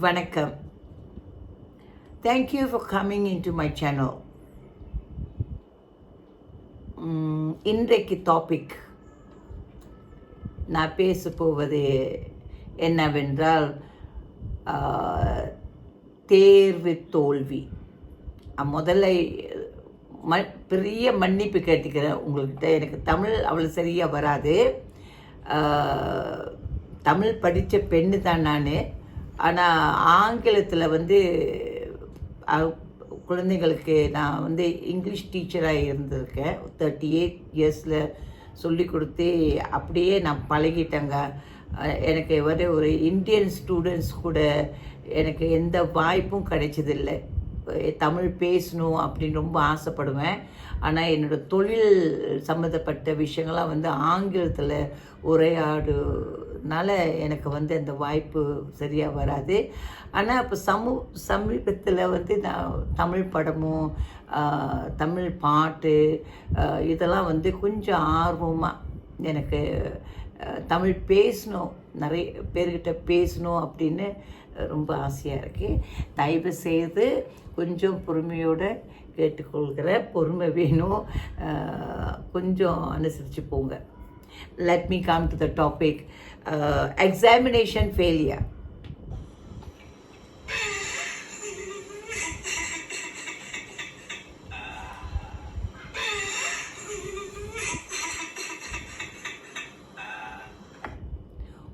வணக்கம். Thank you for coming in to my channel இன்றைக்கு topic நான் பேச போவது என்னவென்றால் தேர்வு தோல்வி. முதல்ல ம பெரிய மன்னிப்பு கேட்டுக்கிறேன் உங்கள்கிட்ட. எனக்கு தமிழ் அவ்வளோ சரியாக வராது. தமிழ் படித்த பெண்ணு தான் நான். ஆனால் ஆங்கிலத்தில் வந்து குழந்தைங்களுக்கு நான் வந்து இங்கிலீஷ் டீச்சராக இருந்திருக்கேன். தேர்ட்டி எயிட் இயர்ஸில் சொல்லி கொடுத்து அப்படியே நான் பழகிட்டேங்க. எனக்கு வந்து ஒரு இந்தியன் ஸ்டூடெண்ட்ஸ் கூட எனக்கு எந்த வாய்ப்பும் கிடைச்சதில்லை. தமிழ் பேசணும் அப்படின்னு ரொம்ப ஆசைப்படுவேன். ஆனால் என்னோடய தொழில் சம்மந்தப்பட்ட விஷயங்கள்லாம் வந்து ஆங்கிலத்தில் உரையாடு உரையாடுனால எனக்கு வந்து அந்த வாய்ப்பு சரியாக வராது. ஆனால் இப்போ சமூ சமீபத்தில் வந்து நான் தமிழ் படமும் தமிழ் பாட்டு இதெல்லாம் வந்து கொஞ்சம் ஆர்வமாக எனக்கு தமிழ் பேசணும். நிறைய பேர்கிட்ட பேசணும் அப்படின்னு ரொம்ப ஆசையாக இருக்குது தயவு செய்து கொஞ்சம் பொறுமையோடு கேட்டுக்கொள்கிற பொறுமை வேணும். கொஞ்சம் அனுசரித்து போங்க. Let me come to the topic Uh, examination failure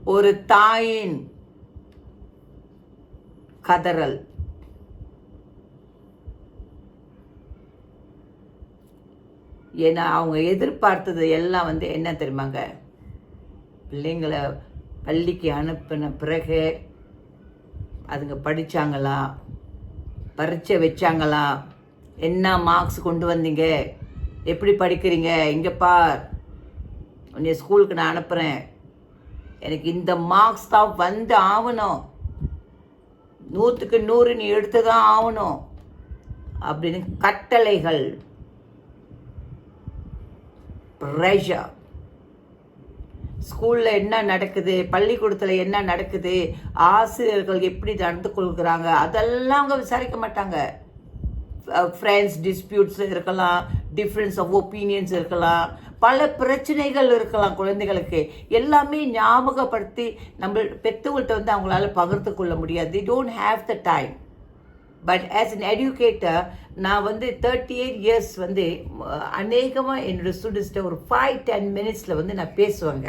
ஒரு தாயின் கதறல். ஏன்னா அவங்க எதிர்பார்த்தது எல்லாம் வந்து என்ன தெரியுமாங்க? பிள்ளைங்களை பள்ளிக்கு அனுப்பின பிறகு அதுங்க படித்தாங்களா பரீட்சை வச்சாங்களா? என்ன மார்க்ஸ் கொண்டு வந்தீங்க? எப்படி படிக்கிறீங்க? இங்கே பார். உன்னை ஸ்கூலுக்கு நான் அனுப்புகிறேன் எனக்கு இந்த மார்க்ஸ் தான் வந்து ஆகணும் நூற்றுக்கு நூறு நீ எடுத்து தான் ஆகணும் அப்படின்னு கட்டளைகள். ப்ரெஷர் ஸ்கூலில் என்ன நடக்குது பள்ளிக்கூடத்தில் என்ன நடக்குது ஆசிரியர்கள் எப்படி நடந்து கொள்கிறாங்க அதெல்லாம் அவங்க விசாரிக்க மாட்டாங்க. ஃப்ரெண்ட்ஸ் டிஸ்பியூட்ஸ் இருக்கலாம் டிஃப்ரென்ஸ் ஆஃப் ஒப்பீனியன்ஸ் இருக்கலாம் பல பிரச்சனைகள் இருக்கலாம் குழந்தைகளுக்கு. எல்லாமே ஞாபகப்படுத்தி நம்ம பெற்றவங்கள்ட்ட வந்து அவங்களால பகிர்ந்து கொள்ள முடியாது. They don't have the time but as an educator நான் வந்து தேர்ட்டி எயிட் இயர்ஸ் வந்து அநேகமாக என்னோடய ஸ்டூடெண்ட்ஸ்கிட்ட ஒரு ஃபைவ் டென் மினிட்ஸில் வந்து நான் பேசுவேங்க.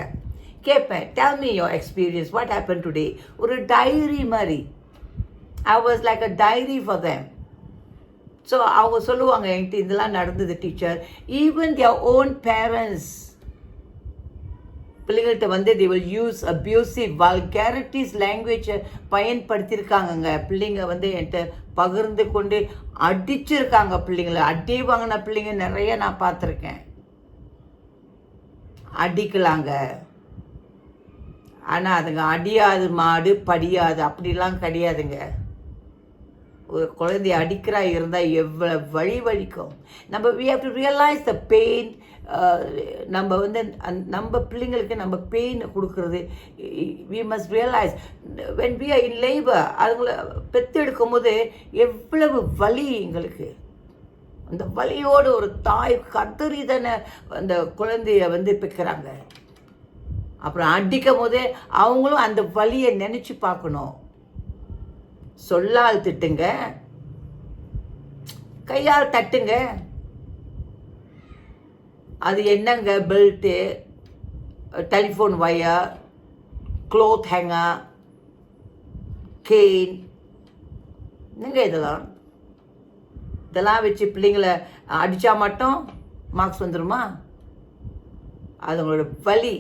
கேட்பேன் tell me your experience what happen today ஒரு டைரி மாதிரி. I was like a diary for them so அவங்க சொல்லுவாங்க என்கிட்ட இதெல்லாம் நடந்தது teacher even their own parents பிள்ளைங்கள்ட்ட வந்து they will use abusive vulgarities லாங்குவேஜை பயன்படுத்தியிருக்காங்கங்க. பிள்ளைங்க வந்து என்கிட்ட பகிர்ந்து கொண்டு அடிச்சிருக்காங்க பிள்ளைங்கள. அடி வாங்கின பிள்ளைங்க நிறைய நான் பார்த்துருக்கேன். அடிக்கலாங்க. ஆனால் அதுங்க அடியாது மாடு படியாது அப்படிலாம் கிடையாதுங்க. குழந்தைய அடிக்கிறா இருந்தால் எவ்வளோ வழி வலிக்கும். நம்ம we have to realise the pain நம்ம வந்து நம்ம பிள்ளைங்களுக்கு நம்ம பெயின் கொடுக்கறது. We must realise when we are in labour அதுங்களை பெற்றெடுக்கும் போது எவ்வளவு வலி எங்களுக்கு. அந்த வலியோடு ஒரு தாய் கதறி தானே அந்த குழந்தைய வந்து பிக்கிறாங்க. அப்புறம் அடிக்கும் போதே அவங்களும் அந்த வலியை நினச்சி பார்க்கணும். சொல்லால் திட்டுங்க. கையால் தட்டுங்க. அது என்னங்க belt telephone wire cloth hanger cane என்னங்க இதெல்லாம்? இதெல்லாம் வச்சு பிள்ளைங்களை அடித்தா மட்டும் மார்க்ஸ் வந்துடுமா அது அவங்களோட வலி.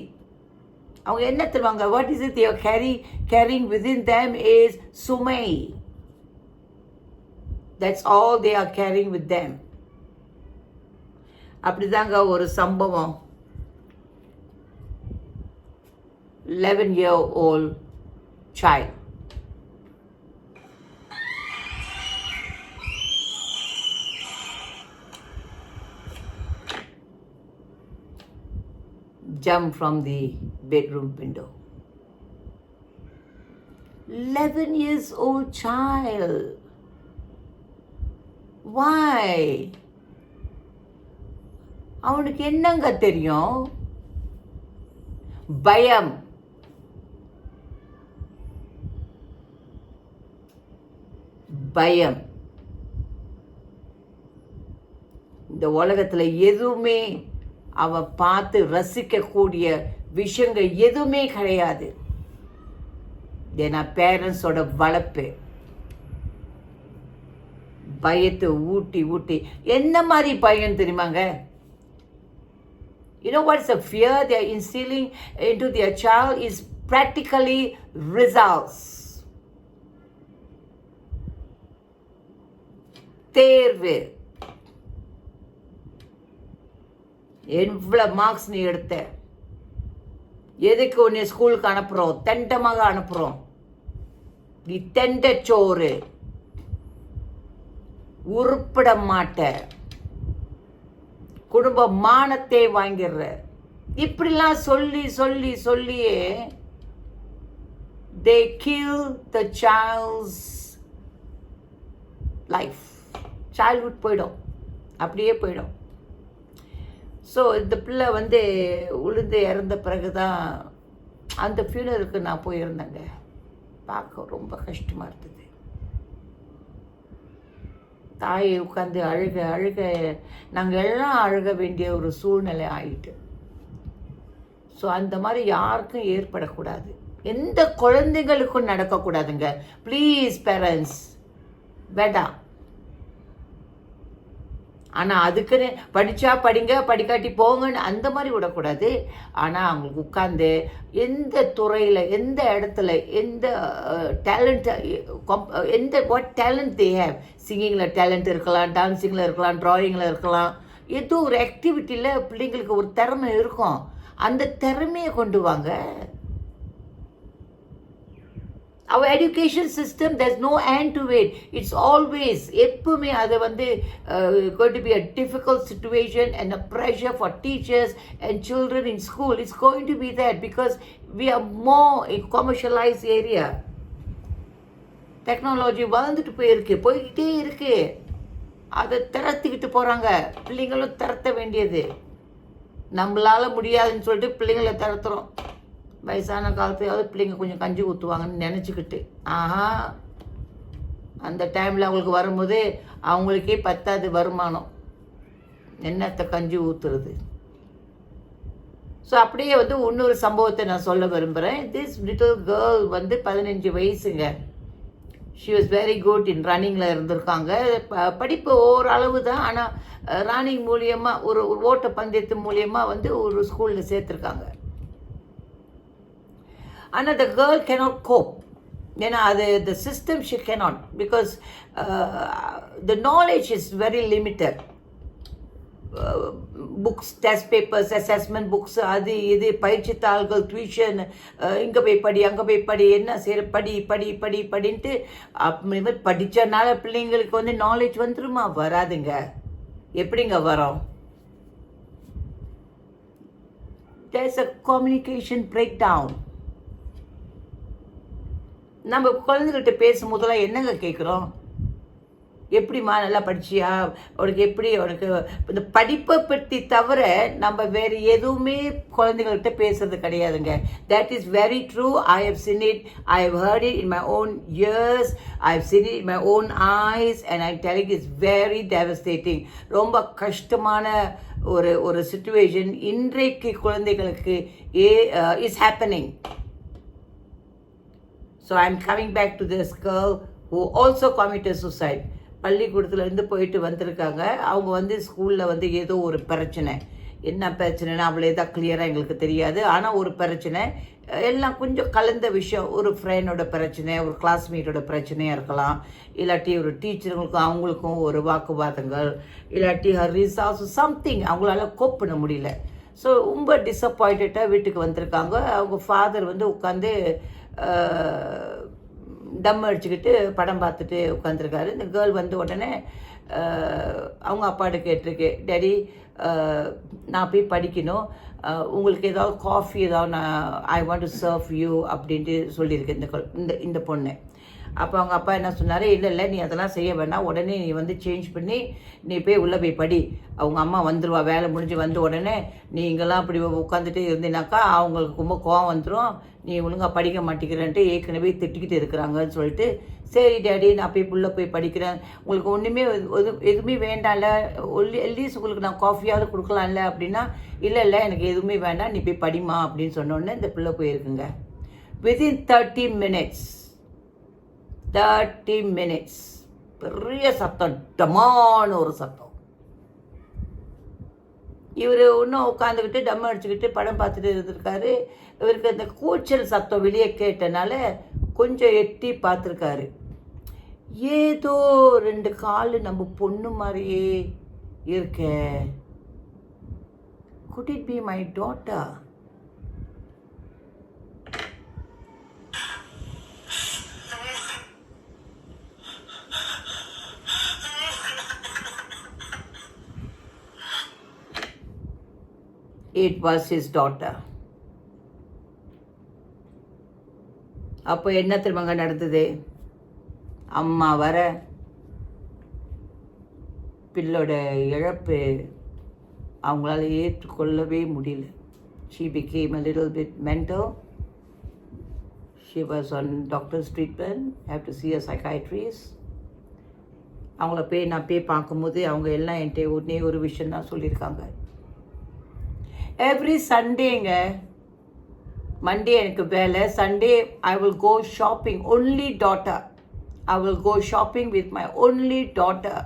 அவங்க என்ன தருவாங்க? What is it their carry carrying within them is சுமை that's all they are carrying with them அப்படிதாங்க ஒரு சம்பவம். Eleven year old child jump from the bedroom window 11 years old child. Why? அவனுக்கு என்னங்க தெரியும் பயம் பயம் இந்த உலகத்துல எதுவுமே அவன் பார்த்து ரசிக்கக்கூடிய விஷயங்கள் எதுவுமே கிடையாது. ஏன்னா பேரண்ட்ஸோட வளர்ப்பு. பயத்தை ஊட்டி ஊட்டி. என்ன மாதிரி பயம் தெரியுமாங்க? You know what's the fear they're instilling into their child is practically results. தேர்வு. எவ்வளோ மார்க்ஸ் நீ எடுத்த? எதுக்கு உன்னை ஸ்கூலுக்கு அனுப்புகிறோம் தெண்டமாக அனுப்புகிறோம் நீ தெண்டச்சோறு உருப்பிட மாட்ட. குடும்ப மானத்தை வாங்கிடுற. இப்படிலாம் சொல்லி சொல்லி சொல்லியே they kill the child's life childhood போயிடும். அப்படியே போயிடும். ஸோ இந்த பிள்ளை வந்து உளுந்து இறந்த பிறகு தான் அந்த ஃபியூனருக்கு நான் போயிருந்தேங்க. பார்க்க ரொம்ப கஷ்டமாக இருந்தது. தாயை உட்காந்து அழுக அழுக நாங்கள் எல்லாம் அழுக வேண்டிய ஒரு சூழ்நிலை ஆகிட்டு ஸோ அந்த மாதிரி யாருக்கும் ஏற்படக்கூடாது. எந்த குழந்தைங்களுக்கும் நடக்கக்கூடாதுங்க. ப்ளீஸ் பேரண்ட்ஸ் வேண்டாம். ஆனால் அதுக்குன்னு படித்தா படிங்க படிக்காட்டி போங்கன்னு அந்த மாதிரி விடக்கூடாது. ஆனால் அவங்களுக்கு உட்காந்து எந்த துறையில் எந்த இடத்துல எந்த டேலண்ட் எந்த வாட் டேலண்ட் தே ஹேவ் சிங்கிங்கில் டேலண்ட் இருக்கலாம் டான்ஸிங்கில் இருக்கலாம் ட்ராயிங்கில் இருக்கலாம். ஏதோ ஒரு ஆக்டிவிட்டியில் பிள்ளைங்களுக்கு ஒரு திறமை இருக்கும். அந்த திறமையை கொண்டு வாங்க. Our education system thus no hand to wait it's always எப்பவுமே அதை வந்து going to be a difficult situation and a pressure for teachers and children in school it's going to be that because we are in commercialise area technology வளர்ந்துட்டு போயிருக்கு போய்கிட்டே இருக்கு அதை திறத்துக்கிட்டு போகிறாங்க பிள்ளைங்களும் திறத்த வேண்டியது நம்மளால் முடியாதுன்னு சொல்லிட்டு பிள்ளைங்களை திறத்துறோம் வயசான காலத்தையாவது பிள்ளைங்க கொஞ்சம் கஞ்சி ஊற்றுவாங்கன்னு நினச்சிக்கிட்டு. ஆஹா அந்த டைமில் அவங்களுக்கு வரும்போது அவங்களுக்கே பத்தாது வருமானம். என்னத்தை கஞ்சி ஊற்றுறது ஸோ அப்படியே வந்து இன்னொரு சம்பவத்தை நான் சொல்ல விரும்புகிறேன் திஸ் லிட்டில் கேர்ள் வந்து பதினஞ்சு வயசுங்க. She was very good in ரன்னிங்கில் இருந்திருக்காங்க. ப படிப்பு ஓரளவு தான் ஆனால் ரன்னிங் மூலியமாக ஒரு ஒரு ஓட்ட பந்தயத்து மூலியமாக வந்து ஒரு ஸ்கூலில் சேர்த்துருக்காங்க. ஆனால் த கேர்ள் cannot கோப் ஏன்னா அது the system she cannot because the knowledge is very limited books test papers assessment books அது இது பயிற்சி தாள்கள் டியூஷன் uh, இங்கே போய் படி அங்கே போய் படி என்ன செய்கிற படி படி படி படின்ட்டு அப்படி படித்தனால பிள்ளைங்களுக்கு வந்து நாலேஜ் வந்துருமா? வராதுங்க. எப்படிங்க வரோம்? There's a communication break down நம்ம குழந்தைகிட்ட பேசும்போதெல்லாம் என்னங்க கேட்குறோம் எப்படிம்மா நல்லா படிச்சியா? உனக்கு எப்படி உனக்கு இந்த படிப்பை பற்றி தவிர நம்ம வேறு எதுவுமே குழந்தைங்கள்கிட்ட பேசுறது கிடையாதுங்க. That is very true I have seen it I have heard it in my own ears I have seen it in my own eyes and I telling is very devastating ரொம்ப கஷ்டமான ஒரு ஒரு சுச்சுவேஷன் இன்றைக்கு குழந்தைகளுக்கு a uh, is happening so I am coming back to this girl who also committed suicide பள்ளிக்கூடத்துலேருந்து போயிட்டு வந்திருக்காங்க. அவங்க வந்து ஸ்கூலில் வந்து ஏதோ ஒரு பிரச்சனை. என்ன பிரச்சனைனா அவ்வளோ தான் கிளியராக எங்களுக்கு தெரியாது. ஆனால் ஒரு பிரச்சனை. எல்லாம் கொஞ்சம் கலந்த விஷயம். ஒரு ஃப்ரெண்டோட பிரச்சனை ஒரு கிளாஸ்மேட்டோட பிரச்சனையாக இருக்கலாம். இல்லாட்டி ஒரு டீச்சருங்களுக்கும் அவங்களுக்கும் ஒரு வாக்குவாதங்கள். இல்லாட்டி ஹர் ரிசார்ஸ் சம்திங் அவங்களால கோப் பண்ண முடியல. ஸோ ரொம்ப டிசப்பாயிண்டடாக வீட்டுக்கு வந்திருக்காங்க. அவங்க ஃபாதர் வந்து உட்காந்து டம் அடிச்சுக்கிட்டு படம் பார்த்துட்டு உட்காந்துருக்காரு இந்த கேர்ள் வந்த உடனே அவங்க அப்பாட்ட கேட்டிருக்கு டேடி நான் போய் படிக்கணும். உங்களுக்கு ஏதாவது காஃபி ஏதாவது நான் I want to serve you அப்படின்ட்டு சொல்லியிருக்கேன் இந்த இந்த இந்த பொண்ணு. அப்போ அவங்க அப்பா என்ன சொன்னார் இல்லை இல்லை நீ அதெல்லாம் செய்ய வேண்டாம். உடனே நீ வந்து சேஞ்ச் பண்ணி நீ போய் உள்ளே போய் படி. அவங்க அம்மா வந்துடுவா வேலை முடிஞ்சு வந்த உடனே நீ இங்கெல்லாம் அப்படி உட்காந்துட்டு இருந்தீனாக்கா அவங்களுக்கு ரொம்ப கோவம் வந்துடும் நீ ஒழுங்காக படிக்க மாட்டேங்கிறன்ட்டு ஏற்கனவே திட்டிக்கிட்டு இருக்கிறாங்கன்னு சொல்லிட்டு சரி டேடி நான் போய் உள்ளே போய் படிக்கிறேன். உங்களுக்கு ஒன்றுமே எது எதுவுமே வேண்டாம்ல. ஒல்லி அட்லீஸ்ட் உங்களுக்கு நான் காஃபியாவது கொடுக்கலாம்ல அப்படின்னா இல்லை இல்லை எனக்கு எதுவுமே வேண்டாம். நீ போய் படிமா அப்படின்னு சொன்னோடனே இந்த பிள்ளை போயிருக்குங்க. Within thirty minutes thirty minutes பெரிய சத்தம். டமான ஒரு சத்தம். இவர் இன்னும் உட்காந்துக்கிட்டு டம் அடிச்சுக்கிட்டு படம் பார்த்துட்டு இருந்திருக்காரு. இவருக்கு அந்த கூச்சல் சத்தம் வெளியே கேட்டனால கொஞ்சம் எட்டி பார்த்துருக்காரு. ஏதோ ரெண்டு கால் நம்ம பொண்ணு மாதிரியே இருக்க. Could it be my daughter it was his daughter அப்போ என்ன திரும்பங்க நடந்தது? அம்மா வர பிள்ளோட இழப்பு அவங்களால ஏற்றுக்கொள்ளவே முடியல. She became a little bit mental. She was on doctor's treatment. Have to see a அவங்கள போய் நான் போய் பார்க்கும்போது அவங்க எல்லாம் என்கிட்ட ஒன்றே ஒரு விஷயம் தான் சொல்லியிருக்காங்க. எவ்ரி சண்டேங்க மண்டே எனக்கு வேலை. Sunday I will go shopping only daughter I will go shopping with my only daughter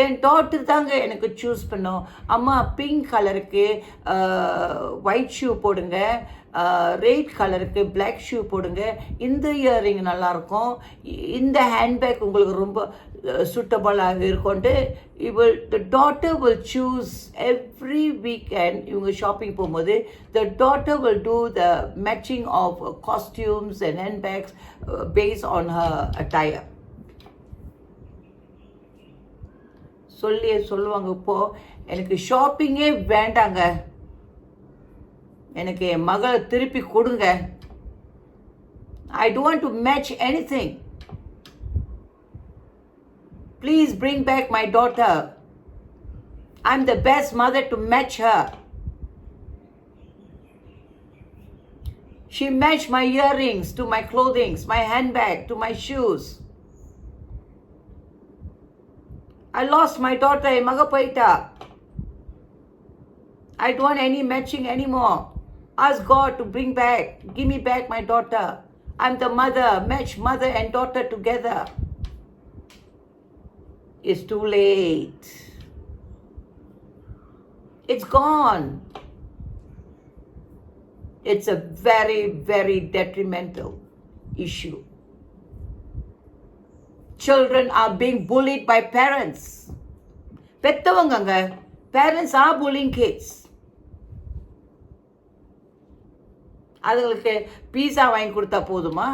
என் டாட்டர் தாங்க எனக்கு சூஸ் பண்ணோம். அம்மா பிங்க் கலருக்கு ஒயிட் ஷூ போடுங்க. ரெட் கலருக்கு பிளாக் ஷூ போடுங்க. இந்த இயரிங் நல்லாயிருக்கும் இந்த ஹேண்ட்பேக் உங்களுக்கு ரொம்ப சூட்டபுளாக இருக்கும்ட்டு இவள் the daughter will choose every weekend இவங்க ஷாப்பிங் போகும்போது the daughter will do the matching of costumes and handbags base on her attire சொல்லி சொல்லுவாங்க இப்போ எனக்கு ஷாப்பிங்கே வேண்டாங்க. எனக்கு என் மகளை திருப்பி கொடுங்க. I don't do match anything please bring back my daughter I am the best mother to match her She matched my earrings to my clothing, my handbag to my shoes. I lost my daughter in Magapaita. I don't want any matching anymore. Ask God to bring back, give me back my daughter. I'm the mother, match mother and daughter together. It's too late. It's gone. It's a very, very detrimental issue. Children are being bullied by parents. பெத்தவங்கங்க parents are bullying kids. அதுங்களுக்கு pizza வாங்கி கொடுத்தா போதுமா?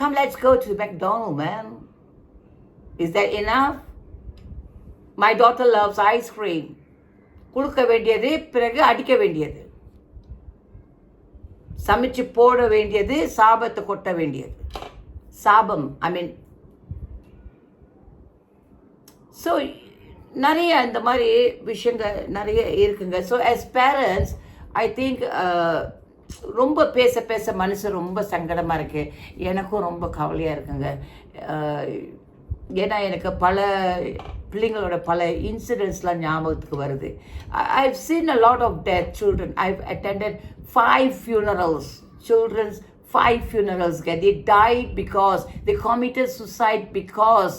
Come let's go to McDonald ma'am is that enough my daughter loves ice cream கொடுக்க வேண்டியது பிறகு அடிக்க வேண்டியது. சமைச்சு போட வேண்டியது சாபத்தை கொட்ட வேண்டியது. சாபம் ஐ மீன் ஸோ நிறைய இந்த மாதிரி விஷயங்கள் நிறைய இருக்குங்க. So as parents I think ரொம்ப பேச பேச மனசு ரொம்ப சங்கடமாக இருக்குது எனக்கும் ரொம்ப கவலையாக இருக்குங்க. Uh, ஏன்னா எனக்கு பல பிள்ளைங்களோட பல இன்சிடென்ட்ஸ்லாம் ஞாபகத்துக்கு வருது. I seen a lot of death children I attended five funerals children's five funerals K they die because they committed suicide because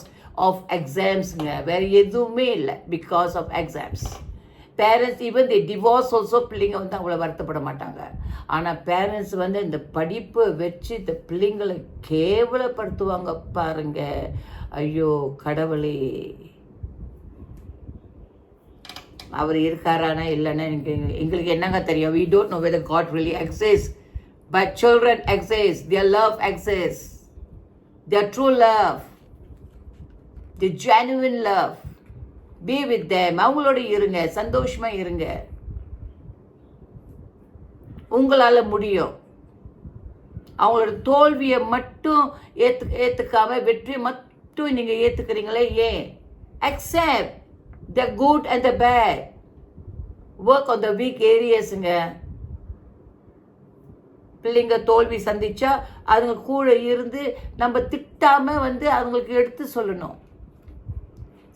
of எக்ஸாம்ஸுங்க வேறு எதுவுமே இல்லை because of exams parents even they divorce also பிள்ளைங்க வந்து அவ்வளோ வருத்தப்பட மாட்டாங்க. ஆனால் parents வந்து இந்த படிப்பை வச்சு இந்த பிள்ளைங்களை கேவலப்படுத்துவாங்க பாருங்க. ஐயோ கடவுளே. அவர் இருக்காரானா இல்லைன்னா எனக்கு எங்களுக்கு என்னங்க தெரியும்? We don't know whether God really exists but children exist their love exists their true love the genuine love be with them அவங்களோட இருங்க. சந்தோஷமா இருங்க. உங்களால் முடியும். அவங்களோட தோல்வியை மட்டும் ஏத்து ஏற்றுக்காம வெற்றியை மட்டும் நீங்கள் ஏற்றுக்கிறீங்களே ஏன்? Accept the good and the bad work on the weak ஏரியாஸுங்க பிள்ளைங்க தோல்வி சந்திச்சா அதுங்க கூட இருந்து நம்ம திட்டாமல் வந்து அதுங்களுக்கு எடுத்து சொல்லணும்.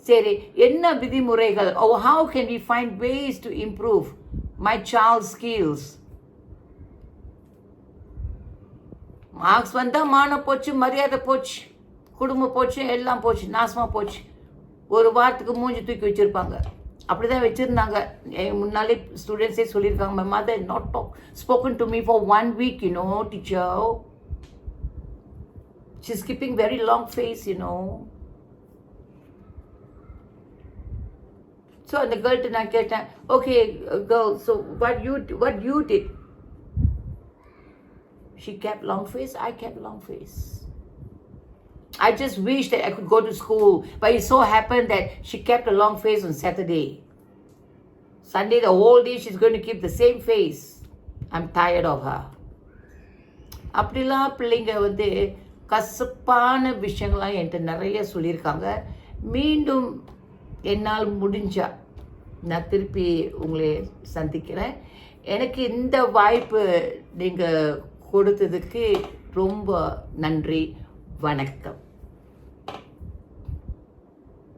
சரி என்ன விதிமுறைகள்? ஓ how can we find ways to improve my சால் ஸ்கில்ஸ் மார்க்ஸ் வந்தால் மானம் போச்சு மரியாதை போச்சு குடும்பம் போச்சு எல்லாம் போச்சு நாசமாக போச்சு. ஒரு வாரத்துக்கு மூஞ்சி தூக்கி வச்சுருப்பாங்க. அப்படி தான் வச்சுருந்தாங்க. என் முன்னாலே ஸ்டூடெண்ட்ஸே சொல்லியிருக்காங்க my mother not talk spoken to me for one week you know teacher she's skipping very long face you know so அந்த கேர்ள்கிட்ட நான் கேட்டேன் okay girl so what you what you did She kept long face, I kept long face. I just wish that I could go to school, but it so happened that she kept a long face on Saturday. Sunday, the whole day, she's going to keep the same face. I'm tired of her. அப்படிலாம் பிள்ளைங்க வந்து கசப்பான விஷயங்கள்லாம் என்கிட்ட நிறைய சொல்லியிருக்காங்க மீண்டும் என்னால் முடிஞ்சா நான் திருப்பி உங்களை சந்திக்கிறேன். எனக்கு இந்த வாய்ப்பு நீங்கள் கொடுத்ததுக்கு ரொம்ப நன்றி. வணக்கம்.